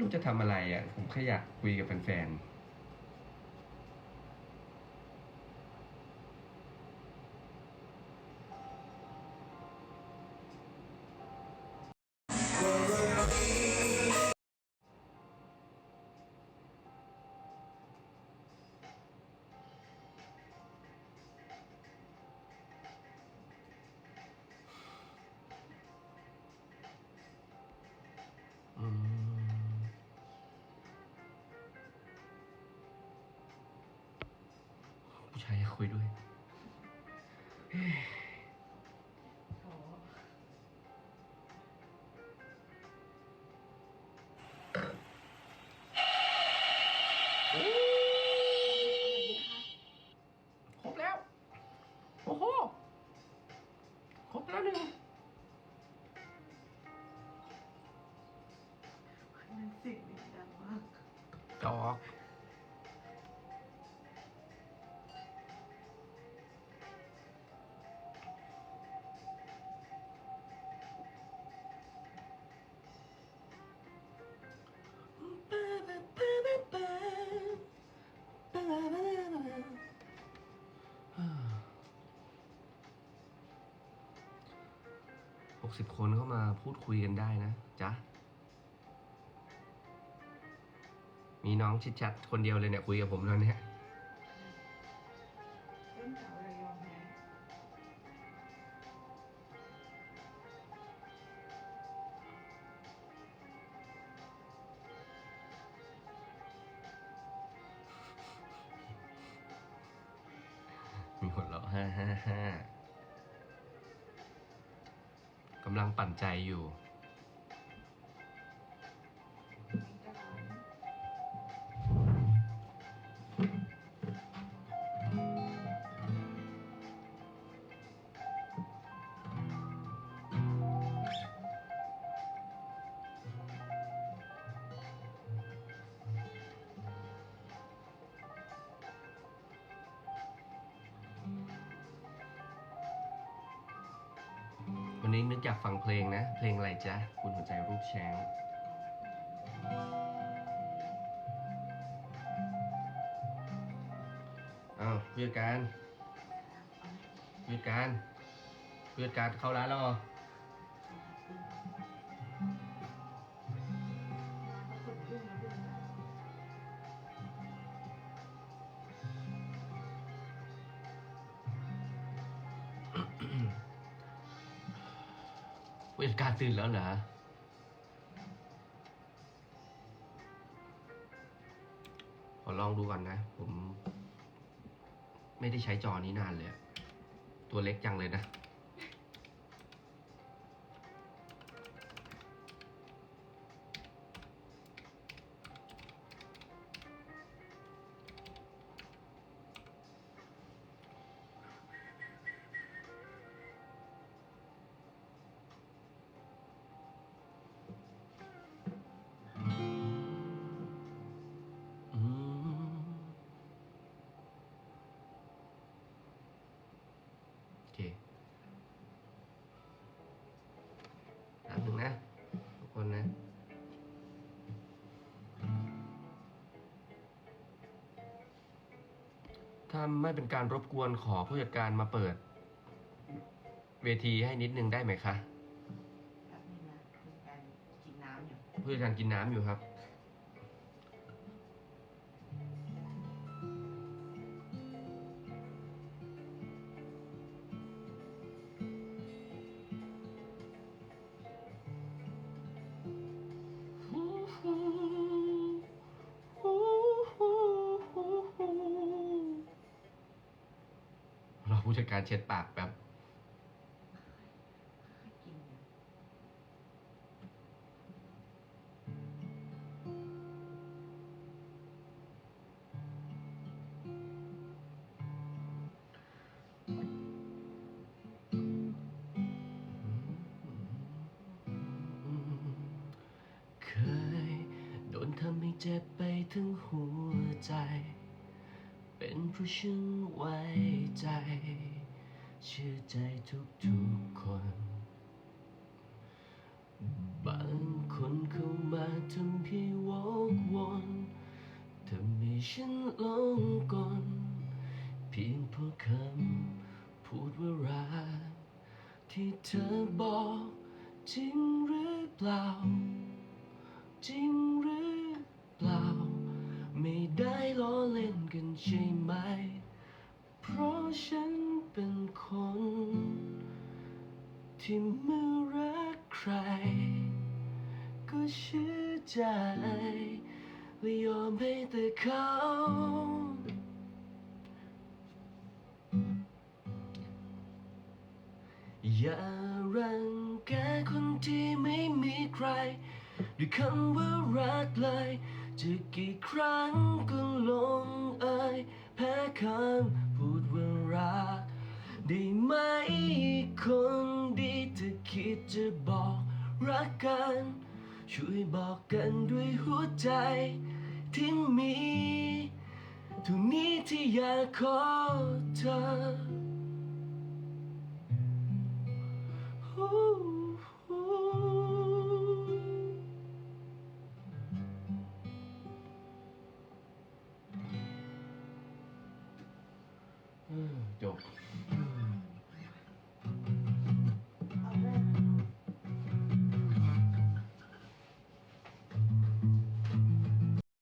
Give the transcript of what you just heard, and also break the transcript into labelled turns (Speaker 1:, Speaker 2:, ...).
Speaker 1: รู้จะทำอะไรอะ ผมแค่อยากคุยกับแฟนๆ ผู้ชายอยากคุยด้วย ครบแล้ว โอ้โห ครบแล้วหนึ่ง
Speaker 2: มันเสิ่งดังมาก
Speaker 1: ดอก กสิบคนเข้ามาพูดคุยกันได้นะจ๊ะ มีน้องชิดชัดคนเดียวเลยเนี่ยคุยกับผมตอนเนี้ย
Speaker 2: เล่นเก่าเลยยอมแพ้
Speaker 1: มีคนเราฮ่าฮ่าฮ่าำลังปั่นใจอยู่ นนี้นึกอยากฟังเพลงนะ เพลงอะไรจ๊ะ คุณหัวใจรูปแช้งอ้าวผู้จัดการผู้จัดการผู้จัดการเข้าร้านแล้วเหรอ ผู้จัดการตื่นแล้วเหรอ ขอลองดูก่อนนะ ผม ไม่ได้ใช้จอนี้นานเลย ตัวเล็กจังเลยนะาไม่เป็นการรบกวนขอผู้จัดการมาเปิด เวทีให้นิดนึงได้ไหมคะ
Speaker 2: แป๊บนึงนะเป็นการกินน้ำอยู่
Speaker 1: ผู้จัดการกินน้ำอยู่ครับ ผู้จัดการเช็ดปากแป๊บเคยโดนทำให้เจ็บไปถึงหัวใจ เป็นเพราะฉันไว้ใจ เชื่อใจทุกๆคน บางคนเข้ามาทำให้วอกวนทำให้ฉันหลงกลเพียงเพราะคำพูดว่ารักที่เธอบอกจริงหรือเปล่า จริงหรือ ไม่ได้ล้อเล่นกันใช่ไหม เพราะฉันเป็นคน ที่เมื่อรักใคร ก็เชื่อใจและยอมให้แต่เขาอย่ารังแกคนที่ไม่มีใคร ด้วยคำว่ารักเลย จะกี่ครั้งก็ลงเอ่ยแพ้คำพูดว่ารัก ได้ไหมคนดีถ้าคิดจะบอกรักกัน ช่วยบอกกันด้วยหัวใจที่มีเท่านี้ที่อยากขอเธอ จบ